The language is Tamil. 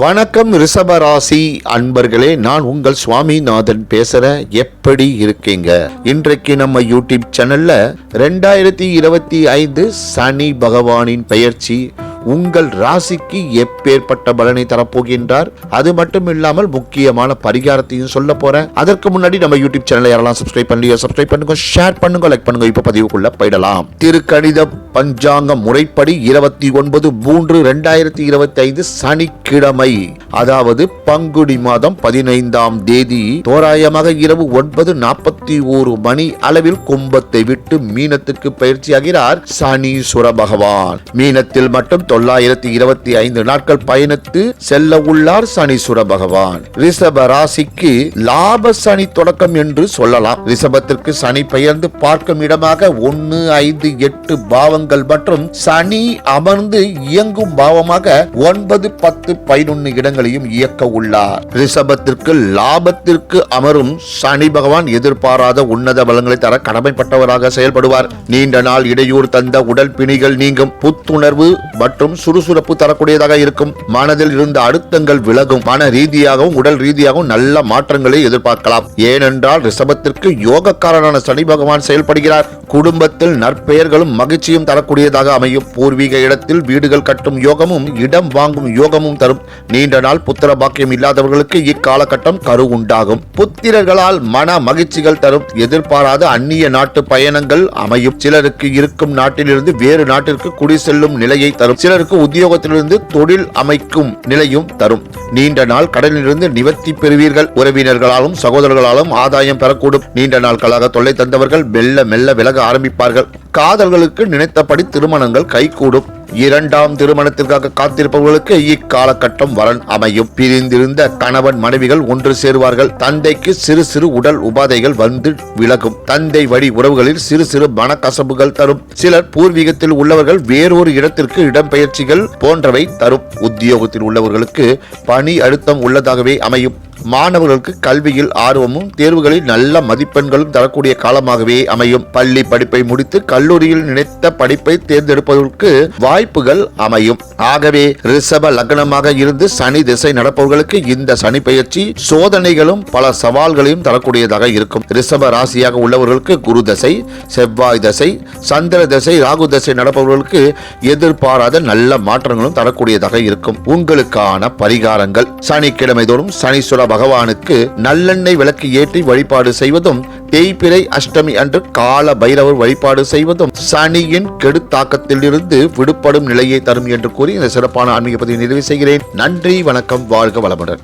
வணக்கம் ரிஷபராசி அன்பர்களே நான் உங்கள் சுவாமிநாதன் பேசுறேன். எப்படி இருக்கீங்க? இன்றைக்கு நம்ம யூடியூப் சேனல்ல ரெண்டாயிரத்தி இருபத்தி ஐந்து சனி பகவானின் பெயர்ச்சி உங்கள் ராசிக்கு எப்பேற்பட்ட பலனை தரப்போகின்றார்? அது மட்டும் இல்லாமல் முக்கியமான பரிகாரத்தையும் சொல்ல போறேன். அதற்கு முன்னாடி நம்ம யூடியூப் சேனலை யாரெல்லாம் சப்ஸ்கிரைப் பண்ணலையோ சப்ஸ்கிரைப் பண்ணுங்க ஷேர் பண்ணுங்க லைக் பண்ணுங்க. இப்ப பதிவுக்குள்ள போயிடலாம். திருக்கணித பஞ்சாங்க முறைப்படி இருபத்தி ஒன்பது மூன்று ரெண்டாயிரத்தி இருபத்தி ஐந்து சனிக்கிழமை அதாவது பங்குடி மாதம் பதினைந்தாம் தேதி தோராயமாக இரவு ஒன்பது நாற்பத்தி ஓரு மணி அளவில் கும்பத்தை விட்டு மீனத்துக்கு பயிற்சியாகிறார் சனீஸ்வர பகவான். மீனத்தில் மட்டும் தொள்ளாயிரத்தி இருபத்தி ஐந்து நாட்கள் பயணித்து செல்ல உள்ளார் சனீஸ்வர பகவான். ரிஷப ராசிக்கு லாப சனி தொடக்கம் என்று சொல்லலாம். ரிஷபத்திற்கு சனி பெயர்ந்து பார்க்கும் இடமாக ஒன்னு ஐந்து எட்டு பாவங்கள் மற்றும் சனி அமர்ந்து இயங்கும் பாவமாக ஒன்பது பத்து பதினொன்னு இடங்களையும் இயக்க உள்ளார். ரிஷபத்திற்கு லாபத்திற்கு அமரும் சனி பகவான் எதிர்பாராத உன்னத பலங்களை தர கடமைப்பட்டவராக செயல்படுவார். நீண்ட நாள் இடையூறு தந்த உடல் பிணிகள் நீங்கும். புத்துணர்வு மற்றும் சுறுசுறுப்பு தரக்கூடியதாக இருக்கும். மனதில் இருந்த அழுத்தங்கள் விலகும். மன ரீதியாகவும் உடல் ரீதியாகவும் நல்ல மாற்றங்களை எதிர்பார்க்கலாம். ஏனென்றால் ரிஷபத்திற்கு யோகக்காரனான சனி பகவான் செயல்படுகிறார். குடும்பத்தில் நற்பெயர்களும் மகிழ்ச்சியும் தரக்கூடியதாக அமையும். பூர்வீக இடத்தில் வீடுகள் கட்டும் யோகமும் இடம் வாங்கும் யோகமும் தரும். நீண்ட நாள் புத்திர பாக்கியம் இல்லாதவர்களுக்கு இக்காலகட்டம் கரு உண்டாகும். புத்திரர்களால் மன மகிழ்ச்சிகள் தரும். எதிர்பாராத அந்நிய நாட்டு பயணங்கள் அமையும். சிலருக்கு இருக்கும் நாட்டிலிருந்து வேறு நாட்டிற்கு குடி செல்லும் நிலையை தரும். சிலருக்கு உத்தியோகத்திலிருந்து தொழில் அமைக்கும் நிலையும் தரும். நீண்ட நாள் கடனிலிருந்து நிவர்த்தி பெறுவீர்கள். உறவினர்களாலும் சகோதரர்களாலும் ஆதாயம் பெறக்கூடும். நீண்ட நாட்களாக தொல்லை தந்தவர்கள் மெல்ல மெல்ல விலக ஆரம்பிப்பார்கள். காதல்களுக்கு நினைத்தபடி திருமணங்கள் கைகூடும். இரண்டாம் திருமணத்திற்காக காத்திருப்பவர்களுக்கு இக்காலகட்டம் வரன் அமையும். பிரிந்திருந்த கணவன் மனைவிகள் ஒன்று சேருவார்கள். தந்தைக்கு சிறு சிறு உடல் உபாதைகள் வந்து விலகும். தந்தை வழி உறவுகளில் சிறு சிறு மனக்கசப்புகள் தரும். சிலர் பூர்வீகத்தில் உள்ளவர்கள் வேறொரு இடத்திற்கு இடம்பெயர்ச்சிகள் போன்றவை தரும். உத்தியோகத்தில் உள்ளவர்களுக்கு பணி அழுத்தம் உள்ளதாகவே அமையும். மாணவர்களுக்கு கல்வியில் ஆர்வமும் தேர்வுகளில் நல்ல மதிப்பெண்களும் தரக்கூடிய காலமாகவே அமையும். பள்ளி படிப்பை முடித்து கல்லூரியில் நினைத்த படிப்பை தேர்ந்தெடுப்பதற்கு வாய்ப்புகள் அமையும். ஆகவே ரிஷப லக்னமாக இருந்து சனி திசை நடப்பவர்களுக்கு இந்த சனி பயிற்சி சோதனைகளும் பல சவால்களையும் தரக்கூடியதாக இருக்கும். ரிஷப ராசியாக உள்ளவர்களுக்கு குரு தசை செவ்வாய் தசை சந்திர தசை ராகு தசை நடப்பவர்களுக்கு எதிர்பாராத நல்ல மாற்றங்களும் தரக்கூடியதாக இருக்கும். உங்களுக்கான பரிகாரங்கள் சனிக்கிழமை தோறும் சனீஸ்வர பகவானுக்கு நல்லெண்ணெய் விளக்கு ஏற்றி வழிபாடு செய்வதும் தேய்பிறை அஷ்டமி அன்று கால பைரவர் வழிபாடு செய்வதும் சனியின் கெடுத்தாக்கத்திலிருந்து விடுபடும் நிலையை தரும் என்று கூறி இந்த சிறப்பான ஆன்மீக பதிவை நிறைவு செய்கிறேன். நன்றி வணக்கம் வாழ்க வளமுடன்.